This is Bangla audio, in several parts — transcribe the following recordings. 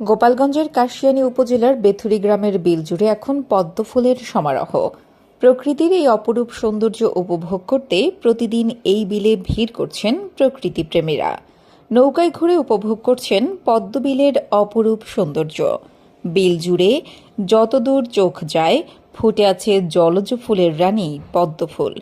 গোপালগঞ্জের কাশিয়ানী উপজেলার বেথুরি গ্রামের বিল জুড়ে এখন পদ্ম ফুলের সমারোহ। প্রকৃতির এই অপরূপ সৌন্দর্য উপভোগ করতে প্রতিদিন এই বিলে ভিড় করছেন প্রকৃতিপ্রেমীরা। নৌকায় ঘুরে উপভোগ করছেন পদ্মবিলের অপরূপ সৌন্দর্য। বিল জুড়ে যতদূর চোখ যায়, ফুটে আছে জলজ ফুলের রানী পদ্ম ফুল।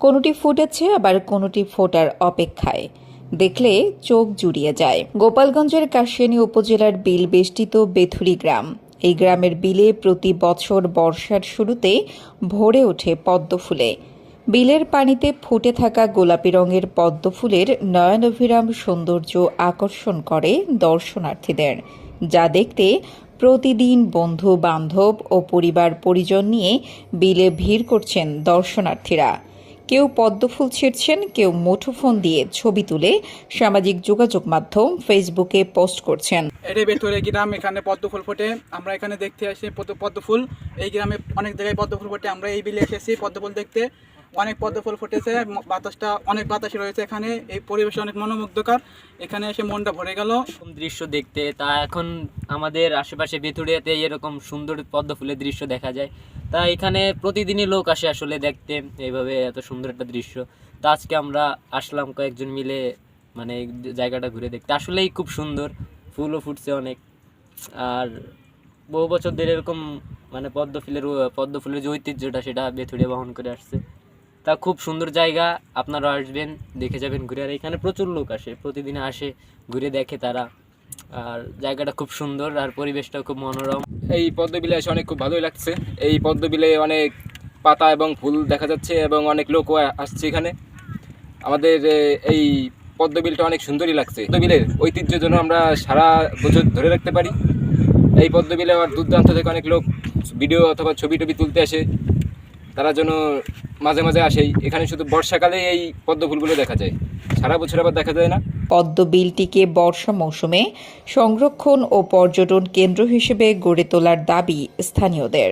কোনোটি ফুটেছে, আবার কোনোটি ফোটার অপেক্ষায়। দেখলে চোখ জুড়িয়ে যায়। গোপালগঞ্জের কাশিয়ানী উপজেলার বিল বেষ্টিত বেথুরি গ্রাম। এই গ্রামের বিলে প্রতি বছর বর্ষার শুরুতে ভরে ওঠে পদ্ম ফুলে। বিলের পানিতে ফুটে থাকা গোলাপি রঙের পদ্ম ফুলের নয়নভিরাম সৌন্দর্য আকর্ষণ করে দর্শনার্থীদের, যা দেখতে প্রতিদিন বন্ধু বান্ধব ও পরিবার পরিজন নিয়ে বিলে ভিড় করছেন দর্শনার্থীরা। কেউ পদ্মফুল ছিঁড়ছেন, কেউ মুঠোফোন দিয়ে ছবি তুলে সামাজিক যোগাযোগ মাধ্যম ফেসবুকে পোস্ট করছেন। এটি ভেতরে গ্রাম এখানে পদ্মফুল ফোটে। আমরা এখানে দেখতে আসি পদ্মফুল। পদ্ম এই গ্রামে অনেক জায়গায় পদ্মফুল ফোটে। আমরা এই বিলে এসেছি পদ্মফুল দেখতে। অনেক পদ্মফুল ফুটেছে বাতাসটা অনেক বাতাস রয়েছে এখানে, এই পরিবেশ অনেক মনোমুগ্ধকর। এখানে এসে মনটা ভরে গেল। দৃশ্য দেখতে, তা এখন আমাদের আশেপাশে বেথুরিয়াতে এরকম সুন্দর পদ্মফুলের দৃশ্য দেখা যায়। তা এখানে প্রতিদিনই লোক আসে আসলে দেখতে, এইভাবে এত সুন্দর একটা দৃশ্য। তা আজকে আমরা আসলাম কয়েকজন মিলে মানে জায়গাটা ঘুরে দেখতে। আসলেই খুব সুন্দর, ফুলও ফুটছে অনেক। আর বহু বছর ধরে এরকম মানে পদ্ম ফুলের পদ্ম ফুলের যে ঐতিহ্যটা সেটা বেথুরিয়া বহন করে আসছে। তা খুব সুন্দর জায়গা আপনারা আসবেন, দেখে যাবেন ঘুরে। আর এখানে প্রচুর লোক আসে, প্রতিদিন আসে, ঘুরে দেখে তারা। আর জায়গাটা খুব সুন্দর, আর পরিবেশটাও খুব মনোরম। এই পদ্মবিলে এসে অনেক খুব ভালোই লাগছে। এই পদ্মবিলে অনেক পাতা এবং ফুল দেখা যাচ্ছে এবং অনেক লোকও আসছে এখানে। আমাদের এই পদ্মবিলটা অনেক সুন্দরই লাগছে। পদ্মবিলের ঐতিহ্যের জন্য আমরা সারা বছর ধরে রাখতে পারি। এই পদ্মবিলে আবার দূর দূরান্ত থেকে অনেক লোক ভিডিও অথবা ছবি টবি তুলতে আসে। তারা যেন মাঝে মাঝে আসেই। এখানে শুধু বর্ষাকালে এই পদ্ম ফুলগুলো দেখা যায়। সারা বছর আবার দেখা যায় না। পদ্ম বিলটিকে বর্ষা মৌসুমে সংরক্ষণ ও পর্যটন কেন্দ্র হিসেবে গড়ে তোলার দাবি স্থানীয়দের।